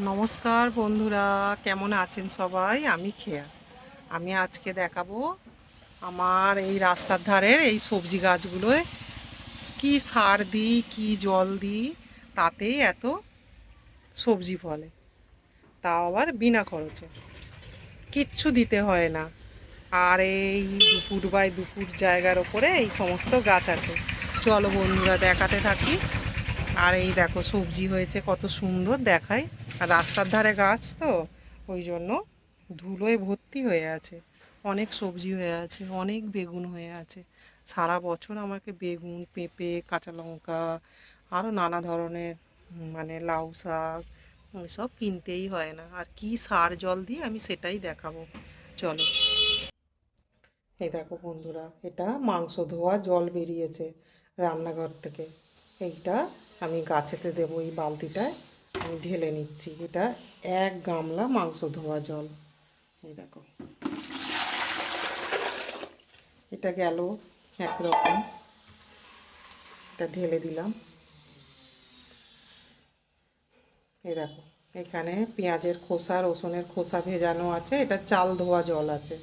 নমস্কার বন্ধুরা, কেমন আছেন সবাই? আমি খেয়া। আমি আজকে দেখাবো আমার এই রাস্তার ধারের এই সবজি গাছগুলোয় কি সার দিই, কি জল দিই, তাতেই এত সবজি ফলে। তাও আবার বিনা খরচে। কিচ্ছু দিতে হয় না। আর এই দুপুর বাই দুপুর জায়গার ওপরে এই সমস্ত গাছ আছে। চলো বন্ধুরা, দেখাতে থাকি। আর এই দেখো সবজি হয়েছে কত সুন্দর দেখায়। আর রাস্তার ধারে গাছ তো, ওই জন্য ধুলোয় ভর্তি হয়ে আছে। অনেক সবজি হয়ে আছে, অনেক বেগুন হয়ে আছে। সারা বছর আমাকে বেগুন, পেঁপে, কাঁচা লঙ্কা আরও নানা ধরনের মানে লাউ শাক সব কিনতেই হয় না। আর কি সার জল দিয়ে আমি সেটাই দেখাবো। চলো। এই দেখো বন্ধুরা, এটা মাংস ধোয়া জল বেরিয়েছে রান্নাঘর থেকে। এইটা আমি গাছেতে দেবো এই বালতিটায়। আমি ঢেলে নিচ্ছি। এটা এক গামলা মাংস ধোয়া জল। এই দেখো। এটা গেল একরকম। এটা ঢেলে দিলাম। এই দেখো, এখানে পেঁয়াজের খোসা, রসুনের খোসা ভেজানো আছে। এটা চাল ধোয়া জল আছে।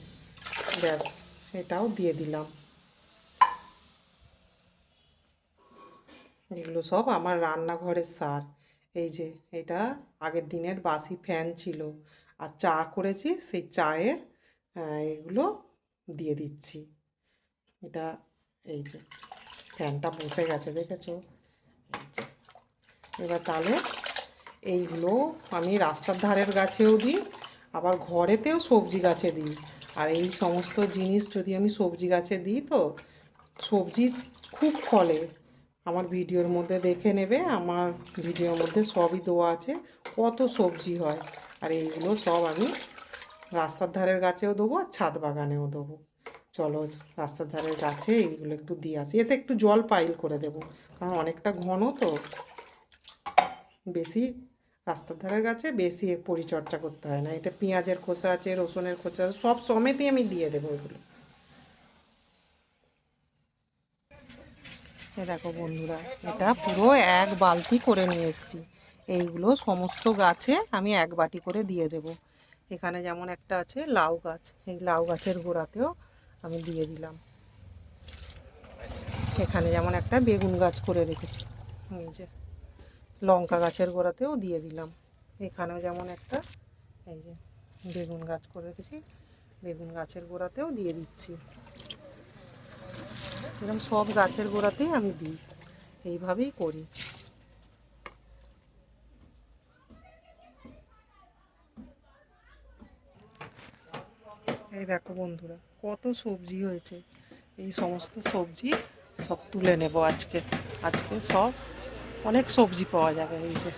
ব্যাস, এটাও দিয়ে দিলাম। এগুলো সব আমার রান্নাঘরের সার। এই যে, এটা আগের দিনের বাসি ফ্যান ছিল। আর চা করেছি, সেই চায়ের এগুলো দিয়ে দিচ্ছি। এটা, এই যে, ফ্যানটা বসে গেছে, দেখেছ? এবার তাহলে এইগুলো আমি রাস্তার ধারের গাছেও দিই, আবার ঘরেতেও সবজি গাছে দিই। আর এই সমস্ত জিনিস যদি আমি সবজি গাছে দিই তো, সবজি খুব ফলে। আমার ভিডিওর মধ্যে দেখে নেবে, আমার ভিডিওর মধ্যে সবই দেওয়া আছে, কত সবজি হয়। আর এইগুলো সব আমি রাস্তার ধারের গাছেও দেবো আর ছাদ বাগানেও দেবো। চলো রাস্তার ধারের গাছে এইগুলো একটু দিয়ে আসি। এতে একটু জল পাইল করে দেবো, কারণ অনেকটা ঘন তো। বেশি রাস্তার ধারের গাছে বেশি পরিচর্যা করতে হয় না। এটা পেঁয়াজের খোসা আছে, রসুনের খোসা আছে, সব সমেতই আমি দিয়ে দেবো এগুলো। দেখো বন্ধুরা, এটা পুরো এক বালতি করে নিয়ে এসেছি। এইগুলো সমস্ত গাছে আমি এক বাটি করে দিয়ে দেব। এখানে যেমন একটা আছে লাউ গাছ, এই লাউ গাছের গোড়াতেও আমি দিয়ে দিলাম। এখানে যেমন একটা বেগুন গাছ করে রেখেছি। এই যে, লঙ্কা গাছের গোড়াতেও দিয়ে দিলাম। এখানেও যেমন একটা, এই যে, বেগুন গাছ করে রেখেছি। বেগুন গাছের গোড়াতেও দিয়ে দিচ্ছি। এরকম সব গাছের গোড়াতেই আমি দিই। এইভাবেই করি। এই দেখো বন্ধুরা, কত সবজি হয়েছে। এই সমস্ত সবজি সব তুলে নেব আজকে। আজকে সব অনেক সবজি পাওয়া যাবে এই যে।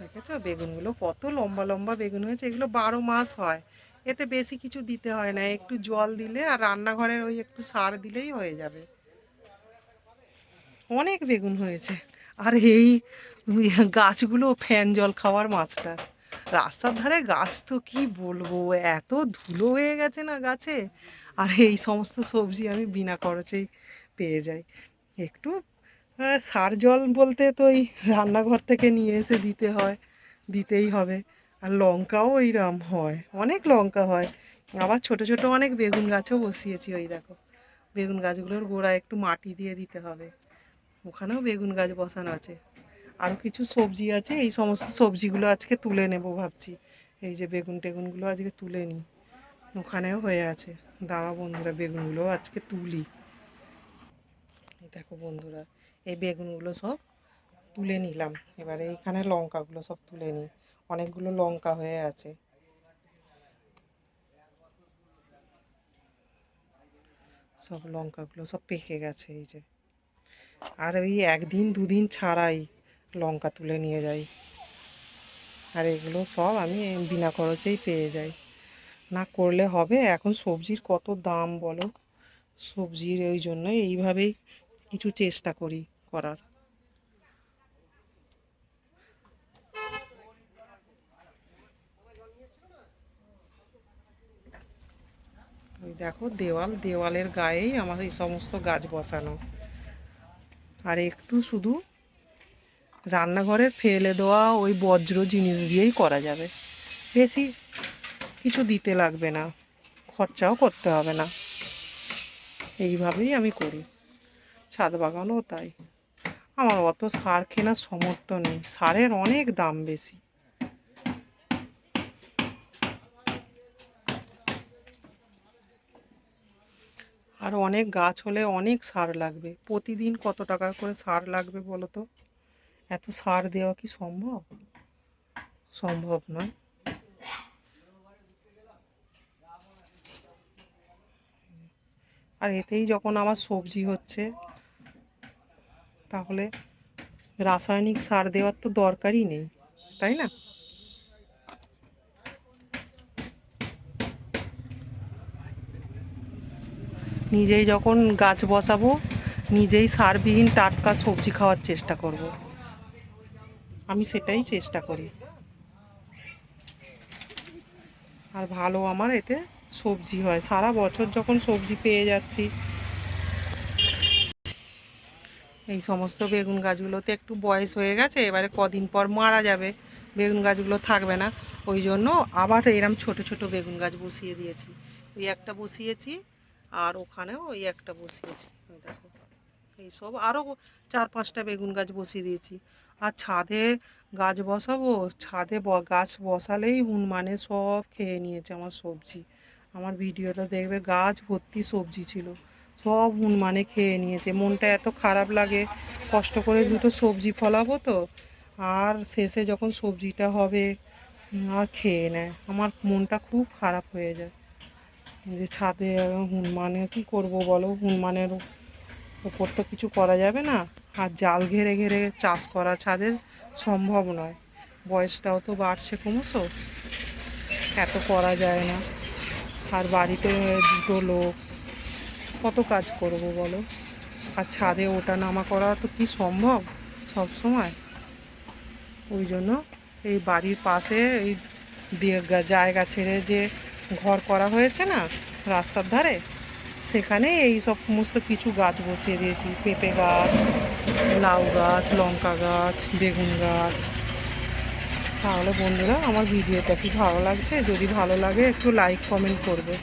দেখেছ? বেগুনগুলো কত লম্বা লম্বা বেগুন হয়েছে। এগুলো বারো মাস হয়। এতে বেশি কিছু দিতে হয় না, একটু জল দিলে আর রান্নাঘরের ওই একটু সার দিলেই হয়ে যাবে। অনেক বেগুন হয়েছে। আর এই গাছগুলো ফ্যান জল খাওয়ার মাছটা। রাস্তার ধারে গাছ তো কি বলব, এত ধুলো হয়ে গেছে না গাছে। আর এই সমস্ত সবজি আমি বিনা খরচেই পেয়ে যাই। একটু সার জল বলতে তো ওই রান্নাঘর থেকে নিয়ে এসে দিতে হয়, দিতেই হবে। আর লঙ্কাও ওইরকম হয়, অনেক লঙ্কা হয়। আবার ছোট ছোট অনেক বেগুন গাছও বসিয়েছি ওই দেখো। বেগুন গাছগুলোর গোড়ায় একটু মাটি দিয়ে দিতে হবে। ওখানেও বেগুন গাছ বসানো আছে। আরও কিছু সবজি আছে, এই সমস্ত সবজিগুলো আজকে তুলে নেব ভাবছি। এই যে বেগুন টেগুনগুলো আজকে তুলে নিই। ওখানেও হয়ে আছে। দাঁড়া বন্ধুরা, বেগুনগুলো আজকে তুলি। দেখো বন্ধুরা, এই বেগুনগুলো সব তুলে নিলাম। এবারে এইখানে লঙ্কাগুলো সব তুলে নিই। অনেকগুলো লঙ্কা হয়ে আছে। সব লঙ্কাগুলো সব পেকে গেছে এই যে। আর ওই একদিন দুদিন ছাড়াই লঙ্কা তুলে নিয়ে যাই। আর এগুলো সব আমি বিনা খরচেই পেয়ে যাই। না করলে হবে, এখন সবজির কত দাম বলো? সবজির ওই জন্য এইভাবেই কিছু চেষ্টা করি করার। দেখো, দেওয়াল, দেওয়ালের গায়েই আমার এই সমস্ত গাছ বসানো। আর একটু শুধু রান্নাঘরের ফেলে দেওয়া ওই বজ্র জিনিস দিয়েই করা যাবে। বেশি কিছু দিতে লাগবে না, খরচাও করতে হবে না। এইভাবেই আমি করি। ছাদ বাগানও তাই। আমার অত সার কেনার সমর্থ নেই। সারের অনেক দাম বেশি। আর অনেক গাছ হলে অনেক সার লাগবে। প্রতিদিন কত টাকা করে সার লাগবে বলো তো? এত সার দেওয়া কি সম্ভব? সম্ভব নয়। আর এতেই যখন আমার সবজি হচ্ছে, তাহলে রাসায়নিক সার দেওয়ার তো দরকারই নেই, তাই না? নিজেই যখন গাছ বসাবো, নিজেই সারবিহীন টাটকা সবজি খাওয়ার চেষ্টা করব। আমি সেটাই চেষ্টা করি। আর ভালো আমার এতে সবজি হয়। সারা বছর যখন সবজি পেয়ে যাচ্ছি। এই সমস্ত বেগুন গাছগুলোতে একটু বয়স হয়ে গেছে, এবারে কদিন পর মারা যাবে। বেগুন গাছগুলো থাকবে না। ওই জন্য আবার এরম ছোট ছোট বেগুন গাছ বসিয়ে দিয়েছি। ওই একটা বসিয়েছি আর ওখানেও ওই একটা বসিয়েছি দেখো। এইসব আরও চার পাঁচটা বেগুন গাছ বসিয়ে দিয়েছি। আর ছাদে গাছ বসাবো? ছাদে গাছ বসালেই হুনমানে সব খেয়ে নিয়েছে আমার সবজি। আমার ভিডিওটা দেখবে, গাছ ভর্তি সবজি ছিল। সব হুনমানে খেয়ে নিয়েছে। মনটা এত খারাপ লাগে, কষ্ট করে দুটো সবজি ফলাবো তো, আর শেষে যখন সবজিটা হবে আর খেয়ে নেয়। আমার মনটা খুব খারাপ হয়ে যায়। যে ছাদে হুনমানে কি করব বলো? হনুমানের ওপর তো কিছু করা যাবে না। আর জাল ঘেরে ঘেরে চাষ করা ছাদের সম্ভব নয়। বয়সটাও তো বাড়ছে ক্রমশ। এত করা যায় না। আর বাড়িতে দুটো লোক, কত কাজ করব বলো? আর ছাদে ওটা নামা করা তো কি সম্ভব সব সময়? ওই জন্য এই বাড়ির পাশে এই জায়গা ছেড়ে যে ঘর করা হয়েছে না, রাস্তার ধারে, সেখানে এই সব সমস্ত কিছু গাছ বসিয়ে দিয়েছি। পেঁপে গাছ, লাউ গাছ, লঙ্কা গাছ, বেগুন গাছ। তাহলে বন্ধুরা, আমার ভিডিওটা কি ভালো লাগছে? যদি ভালো লাগে, একটু লাইক কমেন্ট করবে।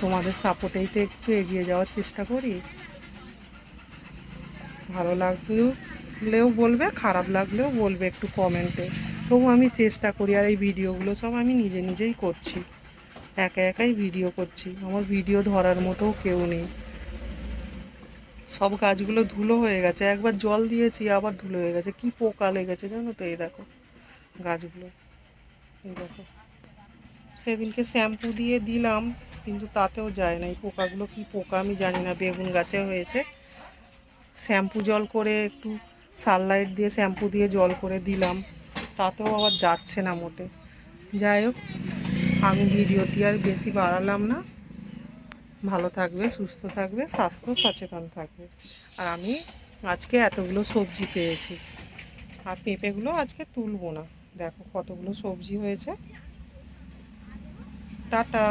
তোমাদের সাপোর্টেই তো একটু এগিয়ে যাওয়ার চেষ্টা করি। ভালো লাগলেও বলবে, খারাপ লাগলেও বলবে একটু কমেন্টে তবু আমি চেষ্টা করি আর এই ভিডিওগুলো সব আমি নিজে নিজেই করছি। একা একাই ভিডিও করছি। আমার ভিডিও ধরার মতো কেউ নেই। সব গাছগুলো ধুলো হয়ে গেছে। একবার জল দিয়েছি, আবার ধুলো হয়ে গেছে। কি পোকা লেগেছে জানো তো? এই দেখো গাছগুলো। এই দেখো। সেদিনকে শ্যাম্পু দিয়ে দিলাম, কিন্তু তাতেও যায় না। এই পোকাগুলো কি পোকা আমি জানি না। বেগুন গাছে হয়েছে। শ্যাম্পু জল করে একটু সানলাইট দিয়ে শ্যাম্পু দিয়ে জল করে দিলাম। তাতেও আবার যাচ্ছে না মোটে। যাই হোক আমি ভিডিওটি আর বেশি বাড়ালাম না। ভালো থাকবে, সুস্থ থাকবে, স্বাস্থ্য সচেতন থাকবে। আর আমি আজকে এতগুলো সবজি পেয়েছি। আর পেঁপেগুলো আজকে তুলবো না। দেখো কতগুলো সবজি হয়েছে। টাটা!